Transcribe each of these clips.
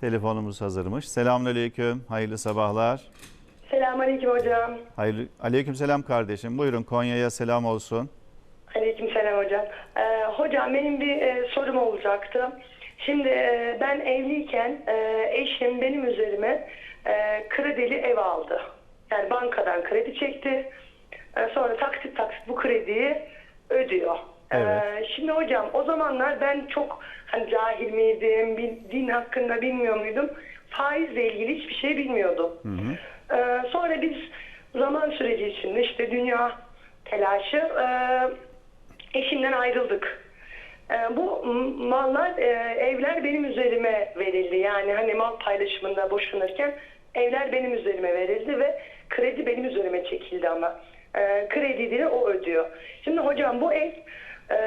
Telefonumuz hazırmış. Selamünaleyküm. Hayırlı sabahlar. Selamünaleyküm hocam. Hayırlı Aleyküm selam kardeşim. Buyurun Konya'ya selam olsun. Aleykümselam hocam. Ee, hocam benim bir e, sorum olacaktı. Şimdi e, ben evliyken e, eşim benim üzerime e, kredili ev aldı. Yani bankadan kredi çekti. E, sonra taksit taksit bu krediyi ödüyor. Ee, Evet. şimdi hocam o zamanlar ben çok hani cahil miydim, bil- din hakkında bilmiyor muydum? Faizle ilgili hiçbir şey bilmiyordum. Ee, sonra biz zaman süreci içinde işte dünya telaşı e, eşimden ayrıldık. Ee, bu mallar, e, evler benim üzerime verildi. Yani hani mal paylaşımında boşanırken evler benim üzerime verildi ve kredi benim üzerime çekildi ama. E, krediyi de o ödüyor. Şimdi hocam bu ev e,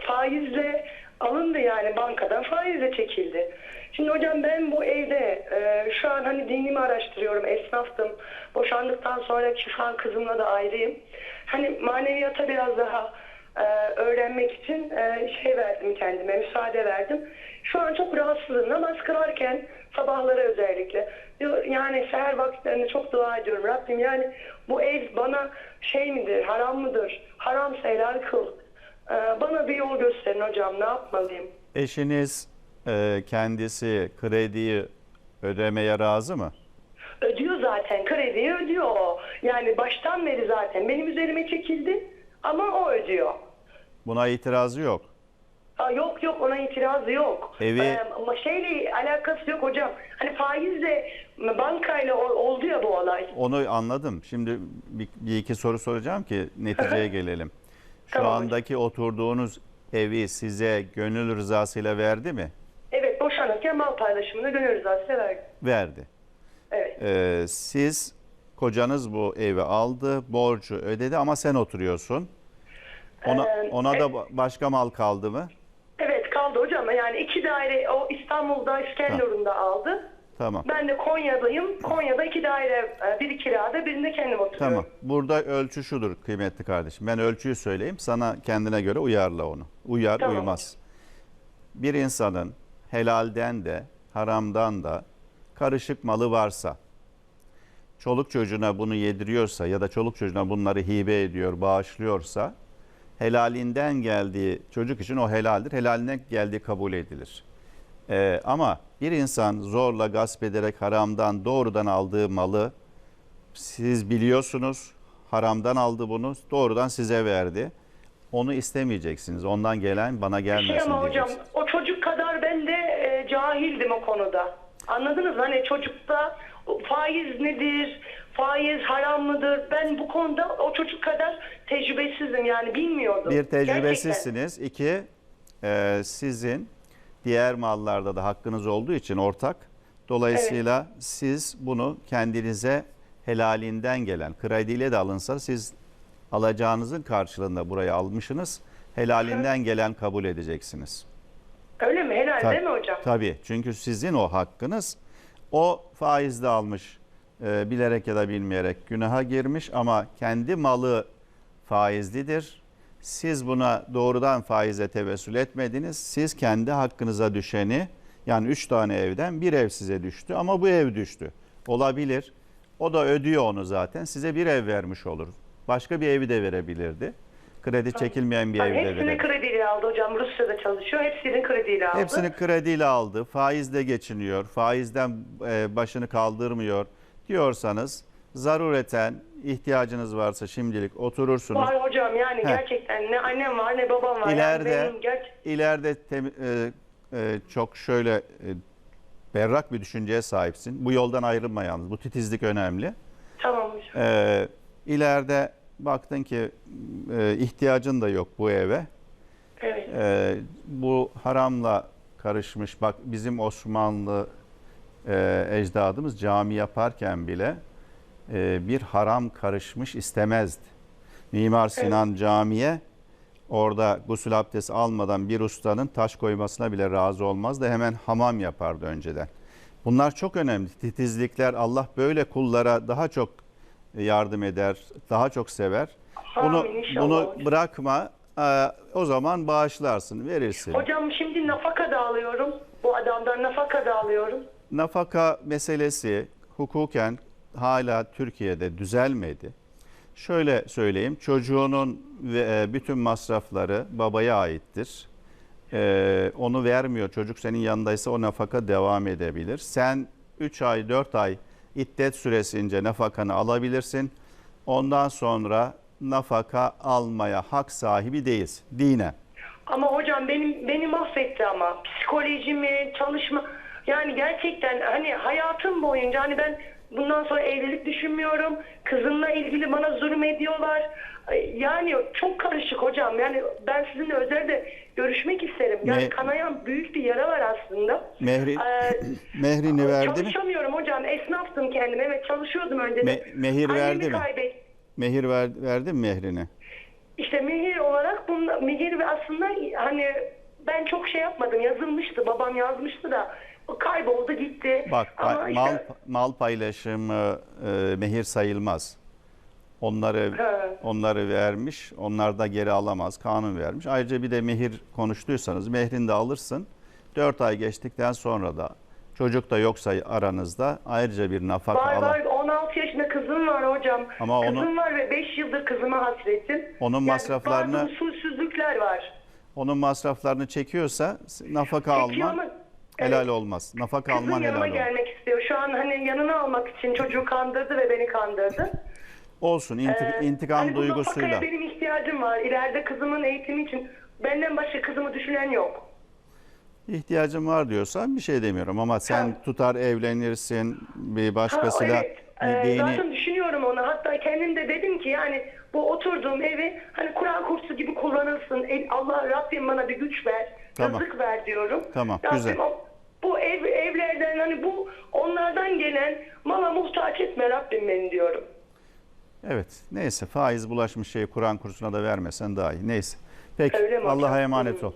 faizle alındı yani bankadan faizle çekildi. Şimdi hocam ben bu evde e, şu an hani dinimi araştırıyorum, esnaftım. Boşandıktan sonra şu an kızımla da ayrıyım. Hani maneviyata biraz daha e, öğrenmek için e, şey verdim kendime, müsaade verdim. Şu an çok rahatsızım. Namaz kılarken sabahları özellikle yani seher vakitlerinde çok dua ediyorum. Rabbim yani bu ev bana şey midir, haram mıdır? Haramsa helal kıl. E, bana bir yol gösterin hocam ne yapmalıyım? Eşiniz e, kendisi krediyi ödemeye razı mı? Ödüyor zaten. Krediyi ödüyor o. Yani baştan beri zaten benim üzerime çekildi ama o ödüyor. Buna itirazı yok. Ha, yok yok ona itirazı yok. Evi- Ee, ama şeyle alakası yok hocam. Hani faizle bankayla oldu ya bu olay. Onu anladım. Şimdi bir, bir iki soru soracağım ki neticeye gelelim. Şu Tamam hocam. andaki oturduğunuz evi size gönül rızasıyla verdi mi? Evet boşanırken mal paylaşımını gönül rızası verdi. Verdi. Evet. Ee, siz kocanız bu evi aldı, borcu ödedi ama sen oturuyorsun. Ona Ee, ona da evet. ba- başka mal kaldı mı? Evet kaldı hocam. Yani iki daire o İstanbul'da İskenderun'da aldı. Tamam. Ben de Konya'dayım. Konya'da iki daire, e, biri kirada, birinde kendim oturuyorum. Tamam. Burada ölçü şudur kıymetli kardeşim. Ben ölçüyü söyleyeyim. Sana kendine göre uyarla onu. Uyar Tamam. uymaz. Bir insanın helalden de haramdan da karışık malı varsa, çoluk çocuğuna bunu yediriyorsa ya da çoluk çocuğuna bunları hibe ediyor, bağışlıyorsa helalinden geldiği çocuk için o helaldir. Helalinden geldiği kabul edilir. Ee, ama bir insan zorla gasp ederek haramdan doğrudan aldığı malı siz biliyorsunuz haramdan aldı bunu doğrudan size verdi. Onu istemeyeceksiniz. Ondan gelen bana Şey gelmesin ama hocam o çocuk kadar ben de e, cahildim o konuda. Anladınız? Hani çocukta faiz nedir? Faiz haram mıdır? Ben bu konuda o çocuk kadar tecrübesizim yani bilmiyordum. Bir Gerçekten. tecrübesizsiniz. İki e, sizin diğer mallarda da hakkınız olduğu için ortak. Dolayısıyla siz bunu kendinize helalinden gelen krediyle de alınsa siz alacağınızın karşılığında buraya almışsınız. Helalinden gelen kabul edeceksiniz. Öyle mi? Helal değil mi hocam? Tabii. Çünkü sizin o hakkınız. O faizde almış. e, bilerek ya da bilmeyerek günaha girmiş ama kendi malı faizlidir. Siz buna doğrudan faize tevessül etmediniz. Siz kendi hakkınıza düşeni yani 3 tane evden bir ev size düştü ama bu ev düştü. Olabilir. O da ödüyor onu zaten. Size bir ev vermiş olur. Başka bir evi de verebilirdi. Kredi çekilmeyen bir evi de hepsini verebilirdi. krediyle aldı hocam. Rusya'da çalışıyor. Hepsini krediyle aldı. Hepsini krediyle aldı, faizle geçiniyor, faizden e, başını kaldırmıyor diyorsanız zarureten ihtiyacınız varsa şimdilik oturursunuz. Var hocam yani Heh. gerçekten ne annem var ne babam var. İleride yani benim gerçek... ileride tem- e, e, çok şöyle e, berrak bir düşünceye sahipsin. Bu yoldan ayrılma yalnız. Bu titizlik önemli. Tamam hocam. E, ileride baktın ki e, ihtiyacın da yok bu eve. Evet. Ee, bu haramla karışmış bak bizim Osmanlı e, ecdadımız cami yaparken bile e, bir haram karışmış istemezdi. Mimar Sinan camiye orada gusül abdesti almadan bir ustanın taş koymasına bile razı olmazdı. Hemen hamam yapardı önceden. Bunlar çok önemli. Titizlikler Allah böyle kullara daha çok yardım eder, daha çok sever. Bunu Amin, inşallah bunu hocam. bırakma. Ee, o zaman bağışlarsın, verirsin. Hocam şimdi nafaka da alıyorum. Bu adamdan nafaka da alıyorum. nafaka meselesi hukuken hala Türkiye'de düzelmedi. Şöyle söyleyeyim, çocuğunun e, bütün masrafları babaya aittir. Ee, onu vermiyor, çocuk senin yanındaysa o nafaka devam edebilir. Sen 3 ay, 4 ay iddet süresince nafakanı alabilirsin. Ondan sonra nafaka almaya hak sahibi değilsin dinen. Ama hocam benim beni mahvetti ama psikolojimi, çalışma yani gerçekten hani hayatım boyunca hani ben bundan sonra evlilik düşünmüyorum. Kızımla ilgili bana zulüm ediyorlar. Yani çok karışık hocam. Yani ben sizinle özelde görüşmek isterim. Yani Me- kanayan büyük bir yara var aslında. Mehri, Ee, mehrini verdi mi? Çalışamıyorum hocam. Esnaftım kendim. Evet çalışıyordum önceden. Me- mehir Annemi verdi mi? kaybet- Mehir ver, verdi mi mehrini? İşte mehir olarak bunda mehir ve aslında hani ben çok şey yapmadım. Yazılmıştı. Babam yazmıştı da kayboldu gitti. Bak Ama pa- işte- mal mal paylaşımı e, mehir sayılmaz. Onları He. onları vermiş, onlar da geri alamaz. Kanun vermiş. Ayrıca bir de mehir konuştuysanız mehrini de alırsın. 4 ay geçtikten sonra da çocuk da yoksa aranızda ayrıca bir nafaka Var var 16 yaşında kızım var hocam. Ama kızım var ve 5 yıldır kızıma hasretim. Onun masraflarını- Bazı usulsüzlükler var. Onun masraflarını çekiyorsa nafaka Çekiyor alman ama- helal Evet. olmaz. Nafaka Kızım alman helal yanıma olmaz. gelmek istiyor. Şu an hani yanına almak için çocuğu kandırdı ve beni kandırdı. Olsun inti- Ee, intikam hani duygusuyla. benim ihtiyacım var. İleride kızımın eğitimi için benden başka kızımı düşünen yok. İhtiyacım var diyorsan bir şey demiyorum ama sen Ha. tutar evlenirsin bir Ha, başkasıyla evet. bir Ee, dini Zaten düşünüyorum onu. Hatta kendim de dedim ki yani bu oturduğum evi hani Kur'an kursu gibi kullanılsın. Allah Rabbim bana bir güç ver, Tamam. rızık ver diyorum. Tamam, Rabbim güzel. o- bu ev evlerden hani bu onlardan gelen mala muhtaç etme Rabbim beni diyorum. Evet neyse faiz bulaşmış şeyi Kur'an kursuna da vermesen daha iyi. Neyse. Peki hocam? Allah'a emanet ol.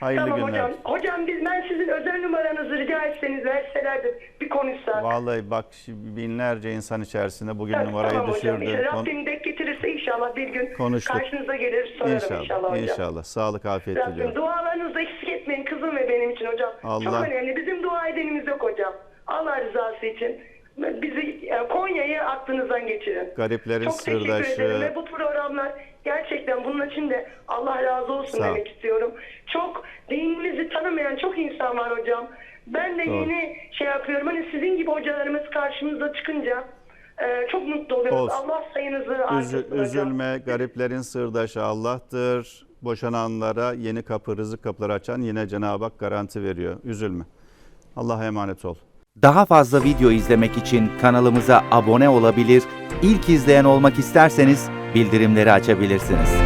Hayırlı tamam günler. hocam. Hocam biz ben sizin özel numaranızı rica etseniz verselerdi bir konuşsak. Vallahi bak binlerce insan içerisinde bugün Ha, numarayı tamam hocam. düşürdü. İşte Kon- Rabbim denk getirirse inşallah bir gün Konuştuk. karşınıza gelir sorarım inşallah, İnşallah, hocam. inşallah. Sağlık, afiyet Rabbim diliyorum. dualarınızı eksik etmeyin kızım ve benim için hocam. Çok Allah- önemli. Bizim dua edenimiz yok hocam. Allah rızası için. Bizi e, Konya'yı aklınızdan geçirin. Gariplerin Çok teşekkür sırdaşı. ederim ve bu programlar gerçekten bunun için de Allah razı olsun Sağ demek istiyorum. Çok dinimizi tanımayan çok insan var hocam. Ben de Doğru. yeni şey yapıyorum. Hani sizin gibi hocalarımız karşımıza çıkınca e, çok mutlu oluyoruz. Olsun. Allah sayınızı Üzü- artırsın hocam. üzülme, gariplerin sırdaşı Allah'tır. Boşananlara yeni kapı, rızık kapıları açan yine Cenab-ı Hak garanti veriyor. Üzülme. Allah'a emanet ol. Daha fazla video izlemek için kanalımıza abone olabilir, ilk izleyen olmak isterseniz bildirimleri açabilirsiniz.